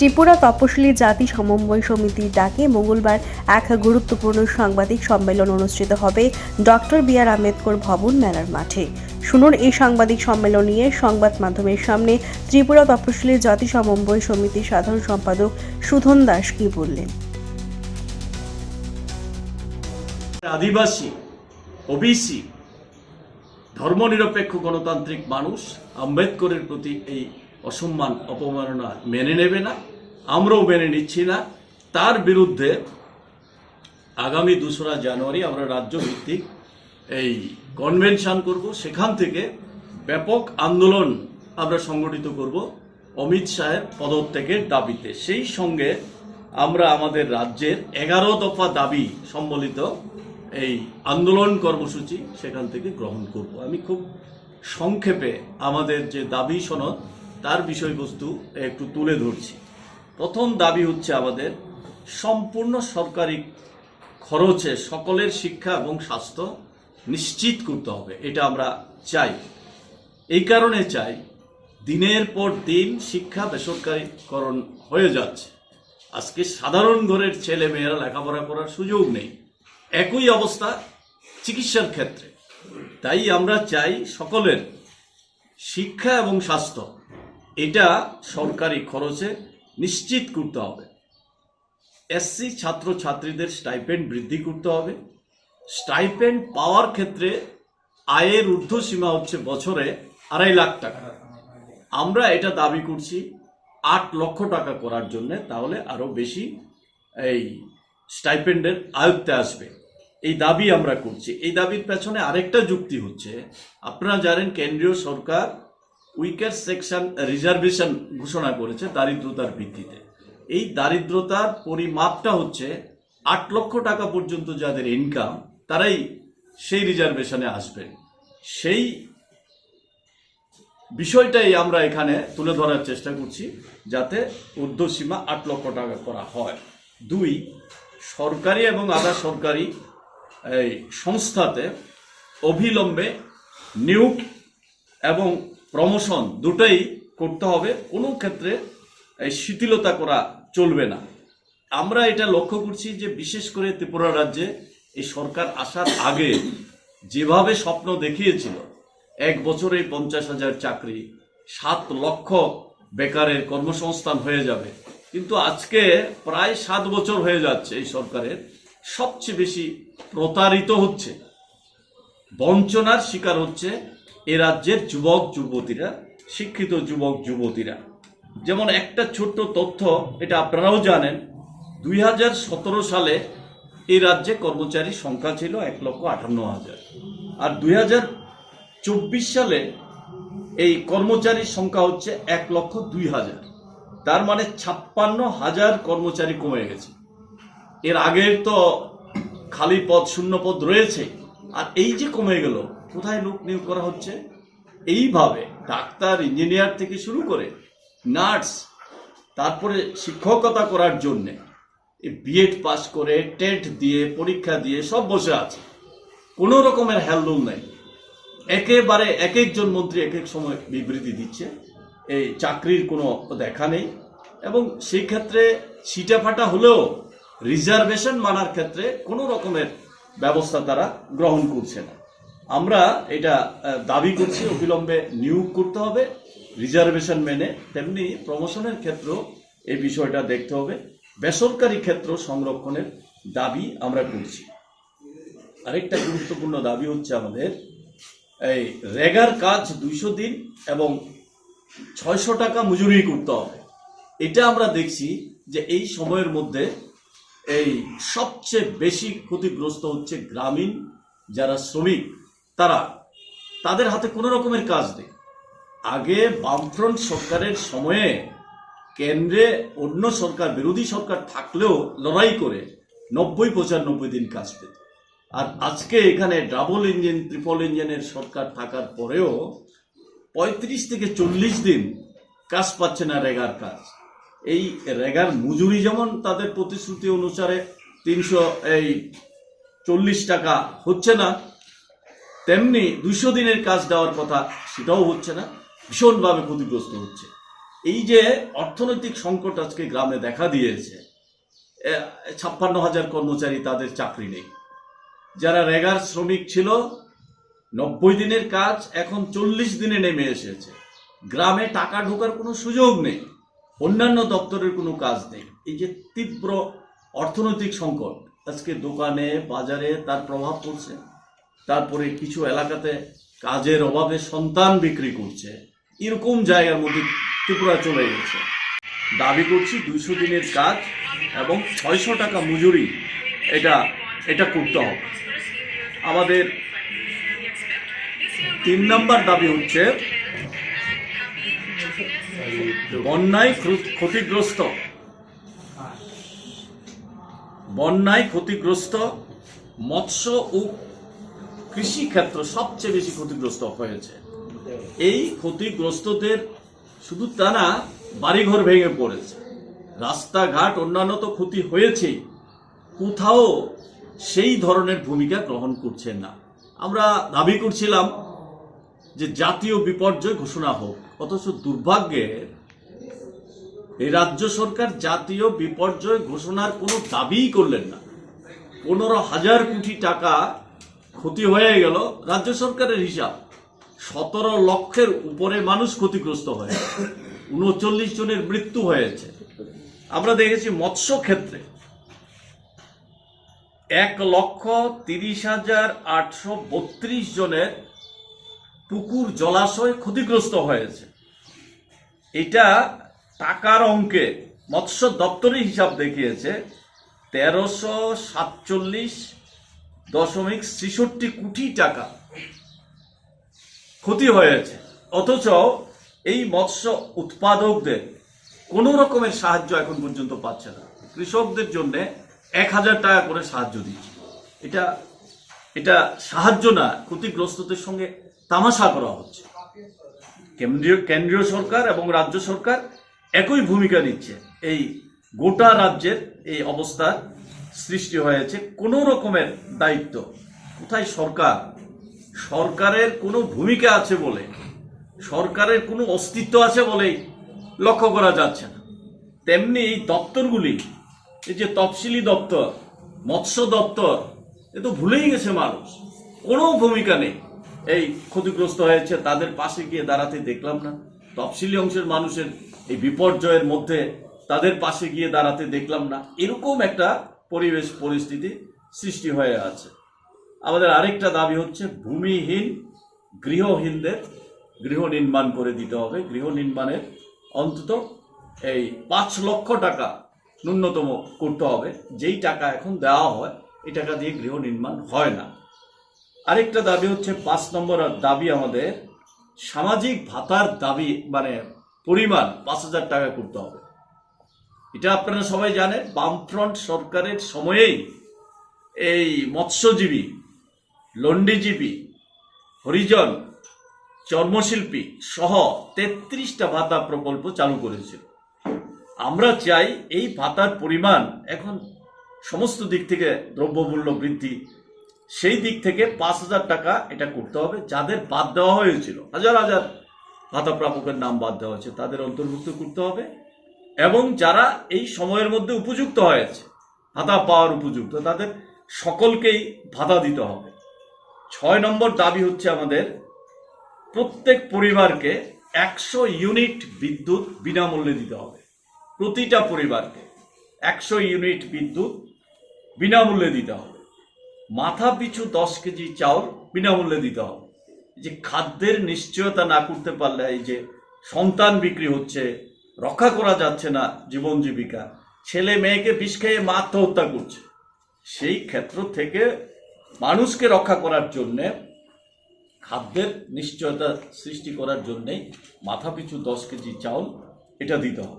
ত্রিপুরা তপশিলি জাতি সমন্বয় সমিতির ডাকে মঙ্গলবার এক গুরুত্বপূর্ণ সাংবাদিক সম্মেলন অনুষ্ঠিত হবে ডক্টর বি আর আম্বেদকর ভবন মেলার মাঠে। শুনুন এই সাংবাদিক সম্মেলন নিয়ে সংবাদ মাধ্যমের সামনে ত্রিপুরা তপশিলি জাতি সমন্বয় সমিতির সাধারণ সম্পাদক সুধন দাস কি বললেন। আদিবাসী, ওবিসি, ধর্মনিরপেক্ষ গণতান্ত্রিক মানুষ আম্বেদকরের প্রতি এই অসম্মান, অপমাননা মেনে নেবে না। আমরাও মেনে নিচ্ছি না তার বিরুদ্ধে আগামী দোসরা জানুয়ারি আমরা রাজ্য ভিত্তিক এই কনভেনশন করব। সেখান থেকে ব্যাপক আন্দোলন আমরা সংগঠিত করব অমিত শাহের পদত্যাগের দাবিতে। সেই সঙ্গে আমরা আমাদের রাজ্যের এগারো দফা দাবি সম্বলিত এই আন্দোলন কর্মসূচি সেখান থেকে গ্রহণ করব। আমি খুব সংক্ষেপে আমাদের যে দাবি সনদ, তার বিষয়বস্তু একটু তুলে ধরছি। প্রথম দাবি হচ্ছে আমাদের, সম্পূর্ণ সরকারি খরচে সকলের শিক্ষা এবং স্বাস্থ্য নিশ্চিত করতে হবে, এটা আমরা চাই। এই কারণে চাই দিনের পর দিন শিক্ষা বেসরকারীকরণ হয়ে যাচ্ছে। আজকে সাধারণ ঘরের ছেলে মেয়েরা লেখাপড়া করার সুযোগ নেই। একই অবস্থা চিকিৎসার ক্ষেত্রে। তাই আমরা চাই সকলের শিক্ষা এবং স্বাস্থ্য, এটা সরকারি খরচে নিশ্চিত করতে হবে। এসসি ছাত্র ছাত্রীদের স্টাইপেন্ড বৃদ্ধি করতে হবে। স্টাইপেন্ড পাওয়ার ক্ষেত্রে আয়ের ঊর্ধ্বসীমা হচ্ছে বছরে আড়াই লাখ টাকা। আমরা এটা দাবি করছি আট লক্ষ টাকা করার জন্য, তাহলে আরও বেশি এই স্টাইপেন্ডের আয়ত্তে আসবে। এই দাবি আমরা করছি। এই দাবির পেছনে আরেকটা যুক্তি হচ্ছে, আপনারা জানেন কেন্দ্রীয় সরকার উইকার সেকশন রিজার্ভেশন ঘোষণা করেছে দারিদ্রতার ভিত্তিতে। এই দারিদ্রতার পরিমাপটা হচ্ছে আট লক্ষ টাকা পর্যন্ত যাদের ইনকাম তারাই সেই রিজার্ভেশনে আসবেন সেই বিষয়টাই আমরা এখানে তুলে ধরার চেষ্টা করছি যাতে ঊর্ধ্বসীমা আট লক্ষ টাকা করা হয়। দুই, সরকারি এবং আধা সরকারি, এই সংস্থাতে অবিলম্বে নিয়োগ এবং প্রমোশন দুটোই করতে হবে। কোনো ক্ষেত্রে এই শিথিলতা করা চলবে না। আমরা এটা লক্ষ্য করছি যে বিশেষ করে ত্রিপুরা রাজ্যে এই সরকার আসার আগে যেভাবে স্বপ্ন দেখিয়েছিল, এক বছরে পঞ্চাশ হাজার চাকরি, সাত লক্ষ বেকারের কর্মসংস্থান হয়ে যাবে। কিন্তু আজকে প্রায় সাত বছর হয়ে যাচ্ছে এই সরকারের, সবচেয়ে বেশি প্রতারিত হচ্ছে। বঞ্চনার শিকার হচ্ছে এ রাজ্যের যুবক যুবতীরা, শিক্ষিত যুবক যুবতীরা। যেমন একটা ছোট্ট তথ্য, এটা আপনারাও জানেন, দুই হাজার সতেরো সালে এই রাজ্যে কর্মচারীর সংখ্যা ছিল এক লক্ষ আটান্ন হাজার। আর দুই সালে এই কর্মচারীর সংখ্যা হচ্ছে এক লক্ষ দুই হাজার। তার মানে ছাপ্পান্ন হাজার কর্মচারী কমে গেছে। এর আগের তো খালি পদ, শূন্য পদ রয়েছে। আর এই যে কমে গেল কোথায় লোক নিয়োগ করা হচ্ছে? এইভাবে ডাক্তার, ইঞ্জিনিয়ার থেকে শুরু করে নার্স, তারপরে শিক্ষকতা করার জন্যে বিএড পাস করে, টেট দিয়ে, পরীক্ষা দিয়ে সব বসে আছে। কোনো রকমের হেলদোল নেই। একেবারে এক একজন মন্ত্রী এক এক সময় বিবৃতি দিচ্ছে। এই চাকরির কোনো দেখা নেই এবং সেই ক্ষেত্রে ছিটাফাটা হলেও রিজার্ভেশন মানার ক্ষেত্রে কোনো রকমের ব্যবস্থা তারা গ্রহণ করছে না। আমরা এটা দাবি করছি, অবিলম্বে নিয়োগ করতে হবে। রিজার্ভেশন মেনে তেমনি প্রমোশনের ক্ষেত্রেও এই বিষয়টা দেখতে হবে। বেসরকারি ক্ষেত্র সংরক্ষণের দাবি আমরা করছি। আরেকটা গুরুত্বপূর্ণ দাবি হচ্ছে আমাদের, এই রেগার কাজ দুইশো দিন এবং ছয়শো টাকা মজুরি করতে হবে। এটা আমরা দেখছি যে এই সময়ের মধ্যে এই সবচেয়ে বেশি ক্ষতিগ্রস্ত হচ্ছে গ্রামীণ, যারা শ্রমিক। তারা তাদের হাতে কোনো রকমের কাজ নেই। আগে বামফ্রন্ট সরকারের সময়ে কেন্দ্রে অন্য সরকার, বিরোধী সরকার থাকলেও লড়াই করে নব্বই, পঁচানব্বই দিন কাজ পেত। আর আজকে এখানে ডাবল ইঞ্জিন, ট্রিপল ইঞ্জিনের সরকার থাকার পরেও পঁয়ত্রিশ থেকে চল্লিশ দিন কাজ পাচ্ছে না রেগার কাজ। এই রেগার মজুরি যেমন তাদের প্রতিশ্রুতি অনুসারে তিনশো, এই চল্লিশ টাকা হচ্ছে না তেমনি দুশো দিনের কাজ দেওয়ার কথা সেটাও হচ্ছে না, ভীষণভাবে ক্ষতিগ্রস্ত হচ্ছে। এই যে অর্থনৈতিক সংকট আজকে গ্রামে দেখা দিয়েছে ছাপ্পান্ন হাজার কর্মচারী তাদের চাকরি নেই। যারা রেগার শ্রমিক ছিল, নব্বই দিনের কাজ, এখন চল্লিশ দিনে নেমে এসেছে। গ্রামে টাকা ঢোকার কোনো সুযোগ নেই, অন্যান্য দপ্তরের কোনো কাজ নেই। এই যে তীব্র অর্থনৈতিক সংকট, আজকে দোকানে, বাজারে তার প্রভাব পড়ছে। তারপরে কিছু এলাকাতে কাজের অভাবে সন্তান বিক্রি করছে। এরকম জায়গার মধ্যে ত্রিপুরা চলে গেছে। দাবি করছি দুইশো দিনের কাজ এবং ছয়শো টাকা মজুরি এটা এটা করতে হবে। আমাদের তিন নম্বর দাবি হচ্ছে বন্যায় ক্ষতিগ্রস্ত। বন্যায় ক্ষতিগ্রস্ত মৎস্য ও কৃষি ক্ষেত্র সবচেয়ে বেশি ক্ষতিগ্রস্ত হয়েছে। এই ক্ষতিগ্রস্তদের শুধু তা না বাড়িঘর ভেঙে পড়েছে। রাস্তাঘাট অন্যান্য তো ক্ষতি হয়েছেই। কোথাও সেই ধরনের ভূমিকা গ্রহণ করছেন না। আমরা দাবি করছিলাম যে জাতীয় বিপর্যয় ঘোষণা হোক, অথচ দুর্ভাগ্যের এই রাজ্য সরকার জাতীয় বিপর্যয় ঘোষণার কোনো দাবিই করলেন না। পনেরো হাজার কোটি টাকা ক্ষতি হয়ে গেল রাজ্য সরকারের হিসাব। সতেরো লক্ষের উপরে মানুষ ক্ষতিগ্রস্ত হয়ে উনচল্লিশ জনের মৃত্যু হয়েছে। আমরা দেখেছি মৎস্য ক্ষেত্রে এক লক্ষ তিরিশ হাজার আটশো বত্রিশ জনের পুকুর জলাশয় ক্ষতিগ্রস্ত হয়েছে। এটা টাকার অঙ্কে মৎস্য দপ্তরের হিসাব দেখিয়েছে তেরোশো সাতচল্লিশ দশমিক ছেষট্টি কোটি টাকা। ক্ষতি হয়েছে। অথচ এই মৎস্য উৎপাদকদের কোনো রকমের সাহায্য এখন পর্যন্ত পাচ্ছে না। কৃষকদের জন্য এক হাজার টাকা করে সাহায্য দিচ্ছে। এটা এটা সাহায্য না, ক্ষতিগ্রস্তদের সঙ্গে তামাশা করা হচ্ছে। কেন্দ্রীয় কেন্দ্রীয় সরকার এবং রাজ্য সরকার একই ভূমিকা নিচ্ছে। এই গোটা রাজ্যের এই অবস্থার সৃষ্টি হয়েছে কোনো রকমের দায়িত্ব। কোথায় সরকার? সরকারের কোনো ভূমিকা আছে বলে, সরকারের কোনো অস্তিত্ব আছে বলেই লক্ষ্য করা যাচ্ছে না। তেমনি এই দপ্তরগুলি, এই যে তফসিলি দপ্তর, মৎস্য দপ্তর, এ তো ভুলেই গেছে মানুষ। কোনো ভূমিকা নেই। এই ক্ষতিগ্রস্ত হয়েছে, তাদের পাশে গিয়ে দাঁড়াতে দেখলাম না। তফসিলি অংশের মানুষের এই বিপর্যয়ের মধ্যে তাদের পাশে গিয়ে দাঁড়াতে দেখলাম না। এরকম একটা পরিবেশ পরিস্থিতি সৃষ্টি হয়ে আছে। আমাদের আরেকটা দাবি হচ্ছে, ভূমিহীন গৃহহীনদের গৃহ নির্মাণ করে দিতে হবে। গৃহ নির্মাণের অন্তত এই পাঁচ লক্ষ টাকা ন্যূনতম করতে হবে। যেই টাকা এখন দেওয়া হয়, এই টাকা দিয়ে গৃহ নির্মাণ হয় না। আরেকটা দাবি হচ্ছে, পাঁচ নম্বর দাবি আমাদের সামাজিক ভাতার দাবি মানে পরিমাণ পাঁচ হাজার টাকা করতে হবে। এটা আপনারা সবাই জানেন, বামফ্রন্ট সরকারের সময়েই এই মৎস্যজীবী, লন্ডিজীবী, হরিজন, চর্মশিল্পী সহ তেত্রিশটা ভাতা প্রকল্প চালু করেছিল। আমরা চাই এই ভাতার পরিমাণ এখন সমস্ত দিক থেকে দ্রব্যমূল্য বৃদ্ধি, সেই দিক থেকে পাঁচ হাজার টাকা এটা করতে হবে, যাদের বাদ দেওয়া হয়েছিল, হাজার হাজার ভাতা প্রাপকের নাম বাদ দেওয়া হয়েছে, তাদের অন্তর্ভুক্ত করতে হবে। এবং যারা এই সময়ের মধ্যে উপযুক্ত হয়েছে, ভাতা পাওয়ার উপযুক্ত, তাদের সকলকেই ভাতা দিতে হবে। ছয় নম্বর দাবি হচ্ছে আমাদের, প্রত্যেক পরিবারকে একশো ইউনিট বিদ্যুৎ বিনামূল্যে দিতে হবে। প্রতিটা পরিবারকে একশো ইউনিট বিদ্যুৎ বিনামূল্যে দিতে হবে। মাথা পিছু দশ কেজি চাউল বিনামূল্যে দিতে হবে। যে খাদ্যের নিশ্চয়তা না করতে পারলে এই যে সন্তান বিক্রি হচ্ছে রক্ষা করা যাচ্ছে না জীবন জীবিকা। ছেলে মেয়েকে বিষ খেয়ে মা আত্মহত্যা করছে। সেই ক্ষেত্র থেকে মানুষকে রক্ষা করার জন্যে, খাদ্যের নিশ্চয়তা সৃষ্টি করার জন্যেই মাথা পিছু দশ কেজি চাউল এটা দিতে হবে।